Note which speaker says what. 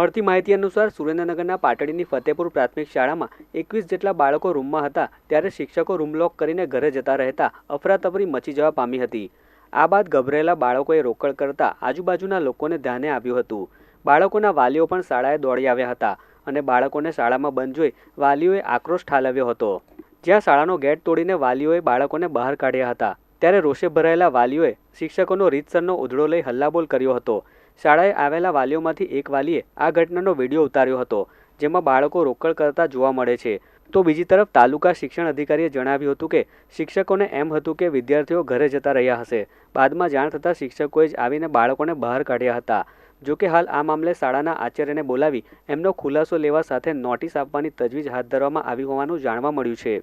Speaker 1: મળતી માહિતી અનુસાર સુરેન્દ્રનગરના પાટડીની ફતેપુર પ્રાથમિક શાળામાં એકવીસ જેટલા બાળકો રૂમમાં હતા ત્યારે શિક્ષકો રૂમ લોક કરીને ઘરે જતા રહેતા અફરાતફરી મચી જવા પામી હતી. આ બાદ ગભરાયેલા બાળકોએ રોકડ કરતા આજુબાજુના લોકોને ધ્યાને આવ્યું હતું. બાળકોના વાલીઓ પણ શાળાએ દોડી આવ્યા હતા અને બાળકોને શાળામાં બંધ જોઈ વાલીઓએ આક્રોશ ઠાલવ્યો હતો. જ્યાં શાળાનો ગેટ તોડીને વાલીઓએ બાળકોને બહાર કાઢ્યા હતા, ત્યારે રોષે ભરાયેલા વાલીઓએ શિક્ષકોનો રીતસરનો ઉધડો લઈ હલ્લાબોલ કર્યો હતો. શાળાએ આવેલા વાલીઓમાંથી એક વાલીએ આ ઘટનાનો વીડિયો ઉતાર્યો હતો, જેમાં બાળકો રોકડ કરતા જોવા મળે છે. તો બીજી તરફ તાલુકા શિક્ષણ અધિકારીએ જણાવ્યું હતું કે, શિક્ષકોને એમ હતું કે વિદ્યાર્થીઓ ઘરે જતા રહ્યા હશે. બાદમાં જાણ થતાં શિક્ષકોએ જ આવીને બાળકોને બહાર કાઢ્યા હતા. જો કે હાલ આ મામલે શાળાના આચાર્યને બોલાવી એમનો ખુલાસો લેવા સાથે નોટિસ આપવાની તજવીજ હાથ ધરવામાં આવી હોવાનું જાણવા મળ્યું છે.